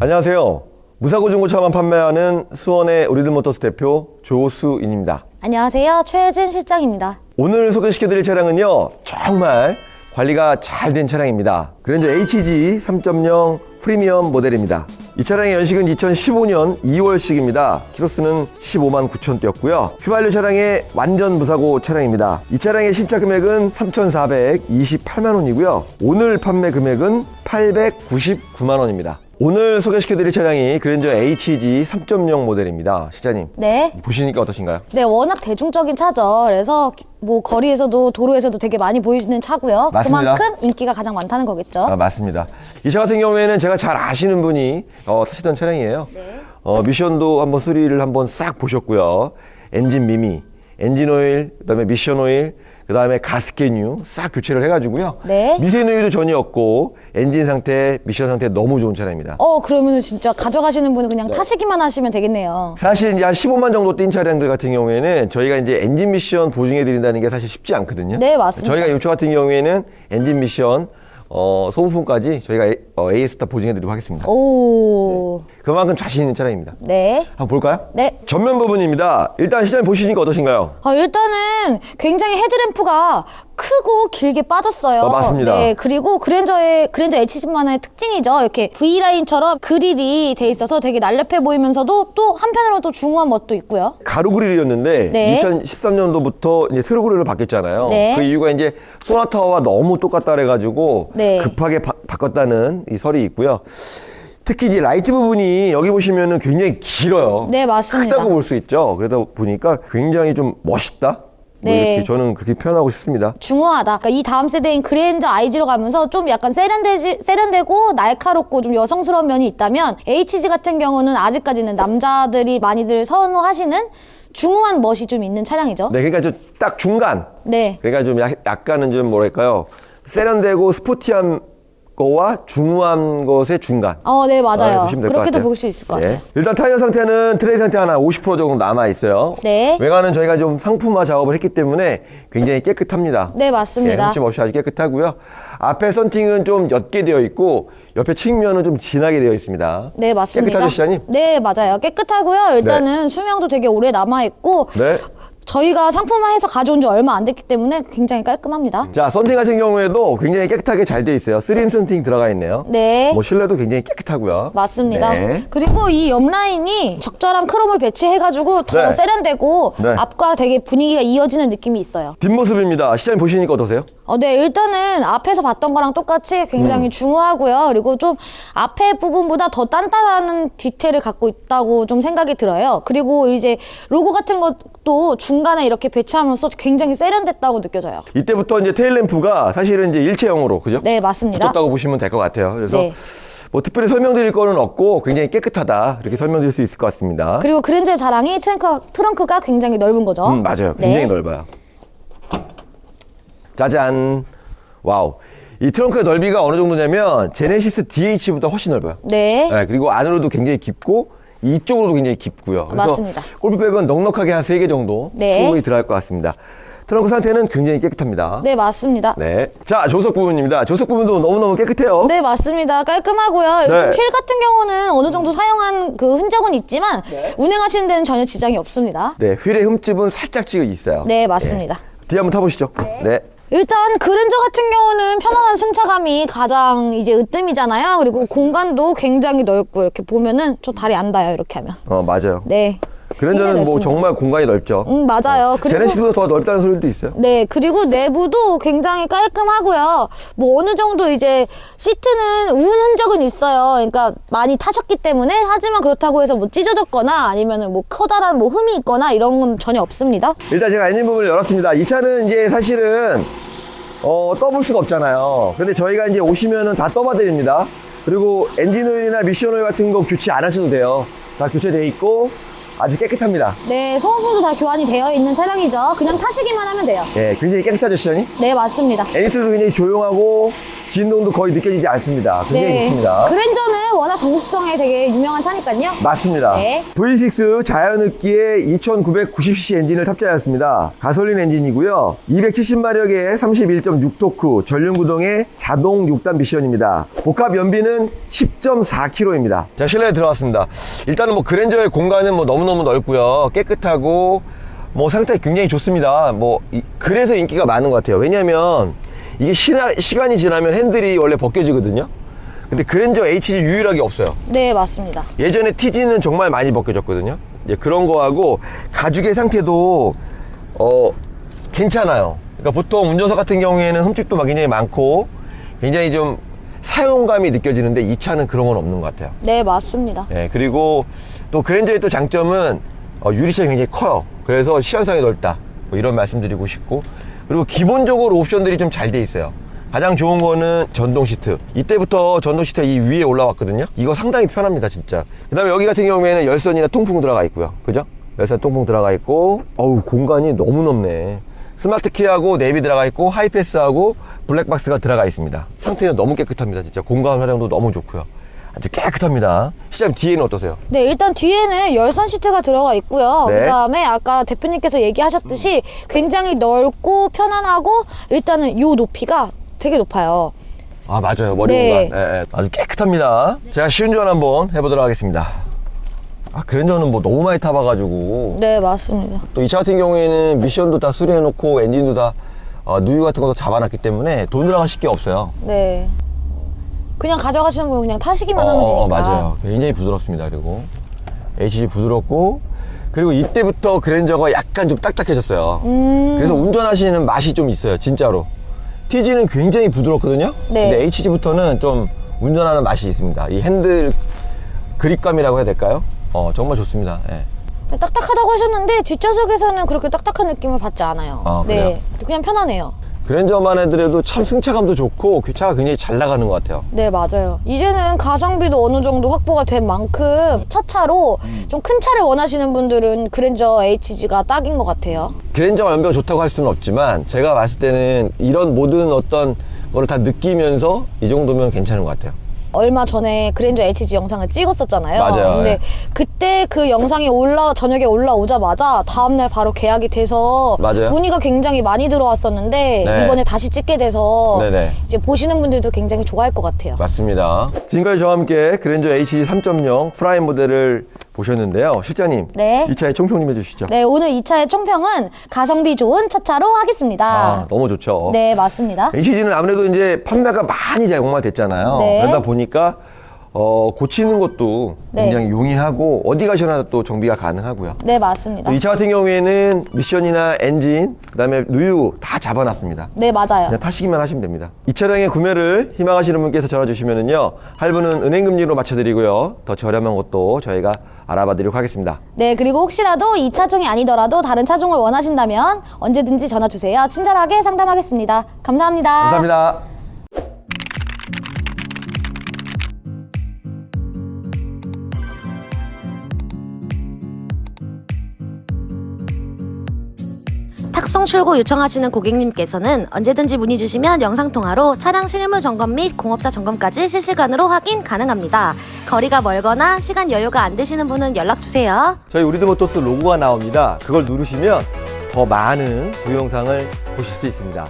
안녕하세요. 무사고 중고차만 판매하는 수원의 우리들 모터스 대표 조수인입니다. 안녕하세요. 최혜진 실장입니다. 오늘 소개시켜드릴 차량은요, 정말 관리가 잘 된 차량입니다. 그랜저 HG 3.0 프리미엄 모델입니다. 이 차량의 연식은 2015년 2월식입니다. 키로수는 15만 9천 뛰었고요. 휘발유 차량의 완전 무사고 차량입니다. 이 차량의 신차 금액은 3,428만 원이고요. 오늘 판매 금액은 899만 원입니다. 오늘 소개시켜드릴 차량이 그랜저 HG 3.0 모델입니다. 시장님 네. 보시니까 어떠신가요? 네, 워낙 대중적인 차죠. 그래서 뭐 거리에서도 도로에서도 되게 많이 보이시는 차고요. 맞습니다. 그만큼 인기가 가장 많다는 거겠죠. 아, 맞습니다. 이 차 같은 경우에는 제가 잘 아시는 분이 어, 타시던 차량이에요. 어, 미션도 한번 수리를 한번 싹 보셨고요. 엔진 미미, 엔진 오일, 그다음에 미션 오일, 그다음에 가스켓류 싹 교체를 해가지고요. 네. 미세누이도 전혀 없고 엔진 상태, 미션 상태 너무 좋은 차량입니다. 어, 그러면 진짜 가져가시는 분은 네. 그냥 타시기만 하시면 되겠네요. 사실 이제 한 15만 정도 뛴 차량들 같은 경우에는 저희가 이제 엔진 미션 보증해 드린다는 게 사실 쉽지 않거든요. 네, 맞습니다. 저희가 이차 같은 경우에는 엔진 미션 어, 소모품까지 저희가 A, 어, AS타 보증해 드리도록 하겠습니다. 오. 그만큼 자신 있는 차량입니다. 네. 한번 볼까요? 네. 전면 부분입니다. 일단 시장님 보시니까 어떠신가요? 어, 일단은 굉장히 헤드램프가 크고 길게 빠졌어요. 어, 맞습니다. 네, 그리고 그랜저의 그랜저 HG만의 특징이죠. 이렇게 V 라인처럼 그릴이 돼 있어서 되게 날렵해 보이면서도 또 한편으로 또 중후한 멋도 있고요. 가루 그릴이었는데 네. 2013년도부터 이제 세로 그릴로 바뀌었잖아요. 네. 그 이유가 이제 소나타와 너무 똑같다 그래가지고 네. 급하게 바, 바꿨다는 이 설이 있고요. 특히 이제 라이트 부분이 여기 보시면은 굉장히 길어요. 네, 맞습니다. 크다고 볼 수 있죠. 그러다 보니까 굉장히 좀 멋있다. 뭐 네. 이렇게 저는 그렇게 표현하고 싶습니다. 중후하다. 그러니까 이 다음 세대인 그랜저 IG로 가면서 좀 약간 세련되지, 세련되고 날카롭고 좀 여성스러운 면이 있다면 HG 같은 경우는 아직까지는 남자들이 많이들 선호하시는 중후한 멋이 좀 있는 차량이죠. 네, 그러니까 좀 딱 중간. 네. 그러니까 좀 약, 약간은 좀 뭐랄까요. 세련되고 스포티한 거와 중후한 것의 중간. 어, 네, 맞아요. 아, 보시면 될것 그렇게도 같아요. 볼 수 있을 것 예. 같아요. 일단 타이어 상태는 트레이 상태 하나 50% 정도 남아 있어요. 네. 외관은 저희가 좀 상품화 작업을 했기 때문에 굉장히 깨끗합니다. 네, 맞습니다. 예, 흠집 없이 아주 깨끗하고요. 앞에 썬팅은 좀 옅게 되어 있고 옆에 측면은 좀 진하게 되어 있습니다. 네, 맞습니다. 깨끗하죠, 시장님? 네, 맞아요. 깨끗하고요. 일단은 수명도 되게 오래 남아 있고, 네. 저희가 상품화해서 가져온 지 얼마 안 됐기 때문에 굉장히 깔끔합니다. 자, 썬팅 같은 경우에도 굉장히 깨끗하게 잘 되어 있어요. 3인 썬팅 들어가 있네요. 네. 뭐 실내도 굉장히 깨끗하고요. 맞습니다. 네. 그리고 이 옆라인이 적절한 크롬을 배치해가지고 더 네. 세련되고 네. 앞과 되게 분위기가 이어지는 느낌이 있어요. 뒷모습입니다. 시장님 보시니까 어떠세요? 어, 네, 일단은 앞에서 봤던 거랑 똑같이 굉장히 음. 중후하고요. 그리고 좀 앞에 부분보다 더 단단한 디테일을 갖고 있다고 좀 생각이 들어요. 그리고 이제 로고 같은 것도 중간에 이렇게 배치하면서 굉장히 세련됐다고 느껴져요. 이때부터 이제 테일 램프가 사실은 이제 일체형으로, 그죠? 네, 맞습니다. 붙었다고 보시면 될 것 같아요. 그래서 네. 뭐 특별히 설명드릴 거는 없고 굉장히 깨끗하다 이렇게 설명드릴 수 있을 것 같습니다. 그리고 그랜저의 자랑이 트렁크, 트렁크가 굉장히 넓은 거죠. 음, 맞아요. 굉장히 네. 넓어요. 짜잔. 와우. 이 트렁크의 넓이가 어느 정도냐면 제네시스 DH보다 훨씬 넓어요. 네. 네, 그리고 안으로도 굉장히 깊고 이쪽으로도 굉장히 깊고요. 그래서 맞습니다. 골프백은 넉넉하게 한 세 개 정도 네. 충분히 들어갈 것 같습니다. 트렁크 상태는 굉장히 깨끗합니다. 네, 맞습니다. 네. 자, 조석 부분입니다. 조석 부분도 너무너무 깨끗해요. 네, 맞습니다. 깔끔하고요. 이렇게 네. 휠 같은 경우는 어느 정도 사용한 그 흔적은 있지만 운행하시는 데는 전혀 지장이 없습니다. 네, 휠의 흠집은 살짝 찍어 있어요. 네, 맞습니다. 뒤에 한번 타보시죠. 네. 일단 그랜저 같은 경우는 편안한 승차감이 가장 이제 으뜸이잖아요. 그리고 공간도 굉장히 넓고 이렇게 보면은 저 다리 안 닿아요. 이렇게 하면. 어, 맞아요. 네. 그랜저는 뭐 넓습니다. 정말 공간이 넓죠. 음, 맞아요. 그리고 제네시스보다 더 넓다는 소리도 있어요. 네, 그리고 내부도 굉장히 깔끔하고요. 뭐 어느 정도 이제 시트는 우은 흔적은 있어요. 그러니까 많이 타셨기 때문에 하지만 그렇다고 해서 뭐 찢어졌거나 아니면은 뭐 커다란 뭐 흠이 있거나 이런 건 전혀 없습니다. 일단 제가 엔진 부분을 열었습니다. 이 차는 이제 사실은 어, 떠볼 수가 없잖아요. 근데 저희가 이제 오시면은 다 떠봐 드립니다. 그리고 엔진 오일이나 미션 오일 같은 거 교체 안 하셔도 돼요. 다 교체돼 있고 아주 깨끗합니다. 네, 소모품도 다 교환이 되어 있는 차량이죠. 그냥 타시기만 하면 돼요. 예, 굉장히 깨끗하죠, 시장님? 네, 맞습니다. 엔진도 굉장히 조용하고 진동도 거의 느껴지지 않습니다. 굉장히 좋습니다. 네. 그랜저는 워낙 전국성에 되게 유명한 차니까요. 맞습니다. 네. V6 자연흡기의 2990cc 엔진을 탑재하였습니다. 가솔린 엔진이고요. 270마력의 31.6토크 전륜구동의 자동 6단 미션입니다. 복합 연비는 10.4km입니다. 자, 실내에 들어왔습니다. 일단은 뭐 그랜저의 공간은 뭐 너무너무 넓고요. 깨끗하고 뭐 상태 굉장히 좋습니다. 뭐 이- 그래서 인기가 많은 것 같아요. 왜냐면 이게 시나, 시간이 지나면 핸들이 원래 벗겨지거든요. 근데 그랜저 HG 유일하게 없어요. 네, 맞습니다. 예전에 TG는 정말 많이 벗겨졌거든요. 이제 그런 거하고 가죽의 상태도 어 괜찮아요. 그러니까 보통 운전석 같은 경우에는 흠집도 막 굉장히 많고 굉장히 좀 사용감이 느껴지는데 이 차는 그런 건 없는 것 같아요. 네, 맞습니다. 예, 그리고 또 그랜저의 또 장점은 어, 유리창이 굉장히 커요. 그래서 시야상이 넓다. 뭐 이런 말씀드리고 싶고 그리고 기본적으로 옵션들이 좀 잘 돼 있어요. 가장 좋은 거는 전동 시트. 이때부터 전동 시트가 이 위에 올라왔거든요. 이거 상당히 편합니다, 진짜. 그 다음에 여기 같은 경우에는 열선이나 통풍 들어가 있고요. 그죠? 열선 통풍 들어가 있고, 어우, 공간이 너무 넓네. 스마트 키하고 내비 들어가 있고, 하이패스하고 블랙박스가 들어가 있습니다. 상태는 너무 깨끗합니다, 진짜. 공간 활용도 너무 좋고요. 아주 깨끗합니다. 시장 뒤에는 어떠세요? 네, 일단 뒤에는 열선 시트가 들어가 있고요. 네. 그다음에 아까 대표님께서 얘기하셨듯이 굉장히 넓고 편안하고 일단은 요 높이가 되게 높아요. 아 맞아요 머리 네. 공간 예, 예. 아주 깨끗합니다 제가 시운전 한번 해보도록 하겠습니다 아 그랜저는 뭐 너무 많이 타봐가지고 네, 맞습니다. 또 이 차 같은 경우에는 미션도 다 수리해놓고 엔진도 다 어, 누유 같은 것도 잡아놨기 때문에 돈 들어가실 게 없어요 네. 그냥 가져가시는 분 그냥 타시기만 어, 하면 되니까. 어, 맞아요 굉장히 부드럽습니다 그리고 HG 부드럽고 그리고 이때부터 그랜저가 약간 좀 딱딱해졌어요 음. 그래서 운전하시는 맛이 좀 있어요 진짜로 TG는 굉장히 부드럽거든요 네. 근데 HG부터는 좀 운전하는 맛이 있습니다 이 핸들 그립감이라고 해야 될까요? 어 정말 좋습니다 예. 딱딱하다고 하셨는데 뒷좌석에서는 그렇게 딱딱한 느낌을 받지 않아요. 아, 그래요? 네. 그냥 편하네요. 그랜저만 해더라도 참 승차감도 좋고 그 차가 굉장히 잘 나가는 것 같아요 네, 맞아요. 이제는 가성비도 어느 정도 확보가 된 만큼 첫 차로 좀 큰 차를 원하시는 분들은 그랜저 HG가 딱인 것 같아요. 그랜저가 연비가 좋다고 할 수는 없지만 제가 봤을 때는 이런 모든 어떤 거를 다 느끼면서 이 정도면 괜찮은 것 같아요 얼마 전에 그랜저 HG 영상을 찍었었잖아요. 맞아요. 근데 예. 그때 그 영상이 올라 저녁에 올라오자마자 다음 날 바로 계약이 돼서 맞아요. 문의가 굉장히 많이 들어왔었는데 네. 이번에 다시 찍게 돼서 네네. 이제 보시는 분들도 굉장히 좋아할 것 같아요. 맞습니다. 지금까지 저와 함께 그랜저 HG 3.0 프라임 모델을 보셨는데요. 실장님, 네. 이 차의 총평 좀 해주시죠. 네, 오늘 이 차의 총평은 가성비 좋은 첫 차로 하겠습니다. 아, 너무 좋죠. 네, 맞습니다. HG는 아무래도 이제 판매가 많이 제공가 됐잖아요. 네. 그러다 보니까 어, 고치는 것도 네. 굉장히 용이하고 어디 가셔나 또 정비가 가능하고요. 네, 맞습니다. 이 차 같은 경우에는 미션이나 엔진, 그다음에 누유 다 잡아놨습니다. 네, 맞아요. 그냥 타시기만 하시면 됩니다. 이 차량의 구매를 희망하시는 분께서 전화 주시면은요, 할부는 은행 금리로 맞춰 드리고요, 더 저렴한 것도 저희가 알아봐 드리도록 하겠습니다. 네, 그리고 혹시라도 이 차종이 아니더라도 다른 차종을 원하신다면 언제든지 전화 주세요. 친절하게 상담하겠습니다. 감사합니다. 감사합니다. 탁송 출고 요청하시는 고객님께서는 언제든지 문의 주시면 영상 통화로 차량 실무 점검 및 공업사 점검까지 실시간으로 확인 가능합니다. 거리가 멀거나 시간 여유가 안 되시는 분은 연락 주세요. 저희 우리드모토스 로고가 나옵니다. 그걸 누르시면 더 많은 동영상을 보실 수 있습니다.